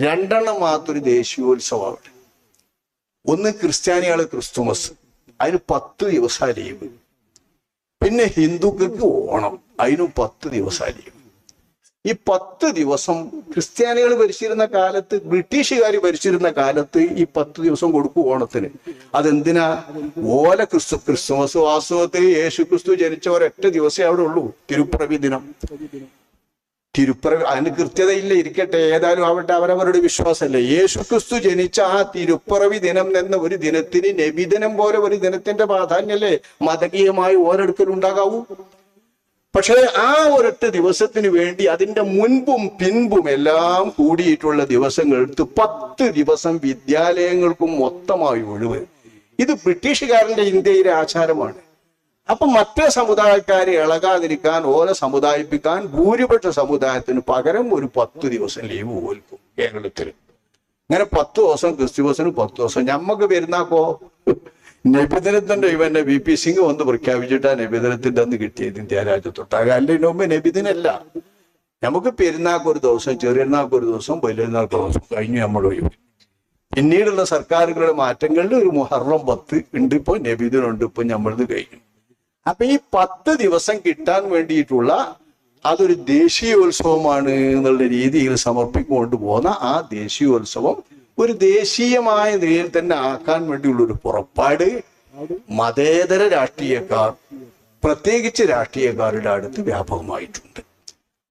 രണ്ടെണ്ണം മാത്രം ദേശീയോത്സവമാണ്. ഒന്ന് ക്രിസ്ത്യാനികളെ ക്രിസ്തുമസ്. അതിന് പത്ത് ദിവസം ലീവ്. പിന്നെ ഹിന്ദുക്കൾക്ക് ഓണം. അതിനും പത്ത് ദിവസം ലീവ്. ഈ പത്ത് ദിവസം ക്രിസ്ത്യാനികൾ ഭരിച്ചിരുന്ന കാലത്ത് ബ്രിട്ടീഷുകാർ ഭരിച്ചിരുന്ന കാലത്ത് ഈ പത്ത് ദിവസം കൊടുക്കും ഓണത്തിന്. അതെന്തിനാ? ഓല ക്രിസ്തു ക്രിസ്തുമസ് വാസ്തവത്തിൽ യേശു ക്രിസ്തു ജനിച്ച ഒരൊറ്റ ദിവസമേ അവിടെ ഉള്ളൂ. തിരുപ്പിറവി ദിനം. തിരുപ്പിറവി അതിന് കൃത്യതയില്ല ഇരിക്കട്ടെ. ഏതായാലും ആവട്ടെ അവരവരുടെ വിശ്വാസമല്ലേ. യേശു ക്രിസ്തു ജനിച്ച ആ തിരുപ്പിറവി ദിനം എന്ന ഒരു ദിനത്തിന് നബിദിനം പോലെ ഒരു ദിനത്തിന്റെ പ്രാധാന്യല്ലേ മതകീയമായി ഓരോരുത്തരുണ്ടാകാവൂ പക്ഷേ ആ ഒരൊറ്റ ദിവസത്തിന് വേണ്ടി അതിന്റെ മുൻപും പിൻപും എല്ലാം കൂടിയിട്ടുള്ള ദിവസങ്ങൾ എടുത്ത് പത്ത് ദിവസം വിദ്യാലയങ്ങൾക്കും മൊത്തമായി ഒഴിവ്. ഇത് ബ്രിട്ടീഷുകാരന്റെ ഇന്ത്യയിലെ ആചാരമാണ്. അപ്പൊ മറ്റേ സമുദായക്കാരെ ഇളകാതിരിക്കാൻ ഓലെ സമുദായിപ്പിക്കാൻ ഭൂരിപക്ഷ സമുദായത്തിന് പകരം ഒരു പത്ത് ദിവസം ലീവ് പോൽക്കും കേരളത്തിൽ ഇങ്ങനെ പത്ത് ദിവസം ക്രിസ്തുമസിന് പത്ത് ദിവസം. ഞമ്മക്ക് പെരുന്നാക്കോ? നബിദിനത്തിന്റെ ഇവന്റെ വി പി സിംഗ് വന്ന് പ്രഖ്യാപിച്ചിട്ടാ നബിദിനത്തിന്റെ അന്ന് കിട്ടിയത് ഇന്ത്യ രാജ്യത്തൊട്ടാകെ അതിന്റെ മുമ്പ് നബിദിനല്ല. നമുക്ക് പെരുന്നാൾക്ക് ഒരു ദിവസം ചെറിയനാൾക്ക് ഒരു ദിവസം വലിയനാൾക്ക് ഒരു ദിവസം കഴിഞ്ഞു നമ്മൾ ഒഴിവ് പിന്നീടുള്ള സർക്കാരുകളുടെ മാറ്റങ്ങളിൽ ഒരു മുഹറം പത്ത് ഉണ്ട്. ഇപ്പൊ നബിദിനുണ്ട് ഇപ്പൊ നമ്മളത് കഴിഞ്ഞു. അപ്പൊ ഈ പത്ത് ദിവസം കിട്ടാൻ വേണ്ടിയിട്ടുള്ള അതൊരു ദേശീയോത്സവമാണ് എന്നുള്ള രീതിയിൽ സമർപ്പിക്കൊണ്ട് പോകുന്ന ആ ദേശീയോത്സവം ഒരു ദേശീയമായ നിലയിൽ തന്നെ ആക്കാൻ വേണ്ടിയുള്ള ഒരു പുറപ്പാട് മതേതര രാഷ്ട്രീയക്കാർ പ്രത്യേകിച്ച് രാഷ്ട്രീയക്കാരുടെ അടുത്ത് വ്യാപകമായിട്ടുണ്ട്.